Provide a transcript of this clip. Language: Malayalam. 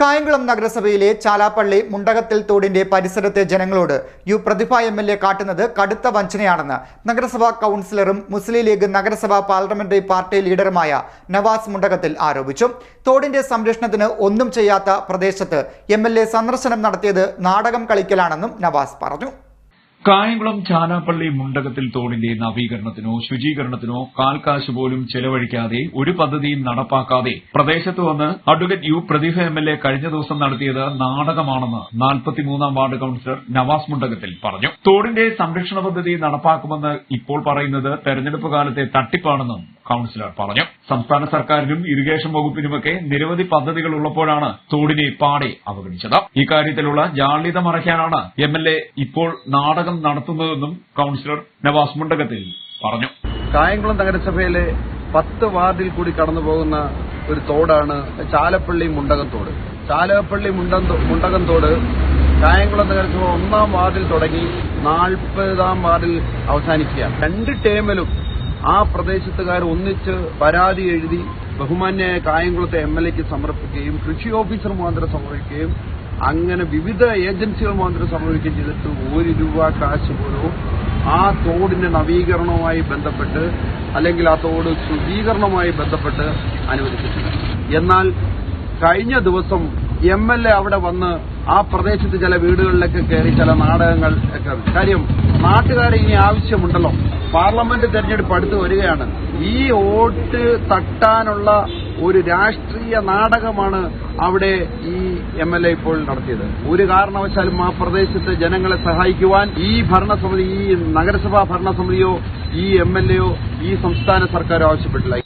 കായംകുളം നഗരസഭയിലെ ചാലാപ്പള്ളി മുണ്ടകത്തിൽ തോടിന്റെ പരിസരത്തെ ജനങ്ങളോട് U Prathibha M L A കാട്ടുന്നത് കടുത്ത വഞ്ചനയാണെന്ന് നഗരസഭാ കൗൺസിലറും മുസ്ലിം ലീഗ് നഗരസഭാ പാർലമെന്ററി പാർട്ടി ലീഡറുമായ നവാസ് മുണ്ടകത്തിൽ ആരോപിച്ചു. തോടിന്റെ സംരക്ഷണത്തിന് ഒന്നും ചെയ്യാത്ത പ്രദേശത്ത് എം സന്ദർശനം നടത്തിയത് നാടകം കളിക്കലാണെന്നും നവാസ് പറഞ്ഞു. കായംകുളം ചാനാപ്പള്ളി മുണ്ടകത്തിൽ തോടിന്റെ നവീകരണത്തിനോ ശുചീകരണത്തിനോ കാൽക്കാശ് പോലും ചെലവഴിക്കാതെ ഒരു പദ്ധതിയും നടപ്പാക്കാതെ പ്രദേശത്ത് വന്ന് advocate U Prathibha M L A കഴിഞ്ഞ ദിവസം നടത്തിയത് നാടകമാണെന്ന് നാൽപ്പത്തിമൂന്നാം വാർഡ് കൌൺസിലർ നവാസ് മുണ്ടകത്തിൽ പറഞ്ഞു. തോടിന്റെ സംരക്ഷണ പദ്ധതി നടപ്പാക്കുമെന്ന് ഇപ്പോൾ പറയുന്നത് തെരഞ്ഞെടുപ്പ് കാലത്തെ തട്ടിപ്പാണെന്നും കൌൺസിലർ പറഞ്ഞു. സംസ്ഥാന സർക്കാരിനും ഇറിഗേഷൻ വകുപ്പിനുമൊക്കെ നിരവധി പദ്ധതികൾ ഉള്ളപ്പോഴാണ് തോടിനെ പാടെ അവഗണിച്ചത്. ഇക്കാര്യത്തിലുള്ള ജാള്യത മറയ്ക്കാനാണ് എം എൽ എ ഇപ്പോൾ നാടകം നടത്തുന്നതെന്നും കൌൺസിലർ നവാസ് മുണ്ടകത്തിൽ പറഞ്ഞു. കായംകുളം നഗരസഭയിലെ പത്ത് വാർഡിൽ കൂടി കടന്നുപോകുന്ന ഒരു തോടാണ് ചാലപ്പള്ളി മുണ്ടകം തോട്. ചാലപ്പള്ളി മുണ്ടകം തോട് കായംകുളം നഗരസഭ ഒന്നാം വാർഡിൽ തുടങ്ങി നാൽപ്പതാം വാർഡിൽ അവസാനിക്കുകയാണ്. രണ്ട് ടേമിലും ആ പ്രദേശത്തുകാർ ഒന്നിച്ച് പരാതി എഴുതി ബഹുമാന്യായ കായംകുളത്തെ എം എൽ എക്ക് സമർപ്പിക്കുകയും കൃഷി ഓഫീസർ മുഖാന്തരം സമർപ്പിക്കുകയും അങ്ങനെ വിവിധ ഏജൻസികൾ മുഖാന്തരം സമർപ്പിക്കുകയും ചെയ്തിട്ട് ഒരു രൂപ കാശ് പോലും ആ തോടിന്റെ നവീകരണവുമായി ബന്ധപ്പെട്ട് അല്ലെങ്കിൽ ആ തോട് ശുചീകരണവുമായി ബന്ധപ്പെട്ട് അനുവദിച്ചിട്ടില്ല. എന്നാൽ കഴിഞ്ഞ ദിവസം എം എൽ എ അവിടെ വന്ന് ആ പ്രദേശത്ത് ചില വീടുകളിലൊക്കെ കയറി ചില നാടകങ്ങൾ ഒക്കെ. കാര്യം നാട്ടുകാരെ ഇനി ആവശ്യമുണ്ടല്ലോ. പാർലമെന്റ് തെരഞ്ഞെടുപ്പ് അടുത്ത് വരികയാണ്. ഈ വോട്ട് തട്ടാനുള്ള ഒരു രാഷ്ട്രീയ നാടകമാണ് അവിടെ ഈ എം എൽ എ ഇപ്പോൾ നടത്തിയത്. ഒരു കാരണവശാലും ആ പ്രദേശത്തെ ജനങ്ങളെ സഹായിക്കുവാൻ ഈ ഭരണസമിതി ഈ നഗരസഭാ ഭരണസമിതിയോ ഈ എം എൽ എയോ ഈ സംസ്ഥാന സർക്കാരോ ആവശ്യപ്പെട്ടില്ല.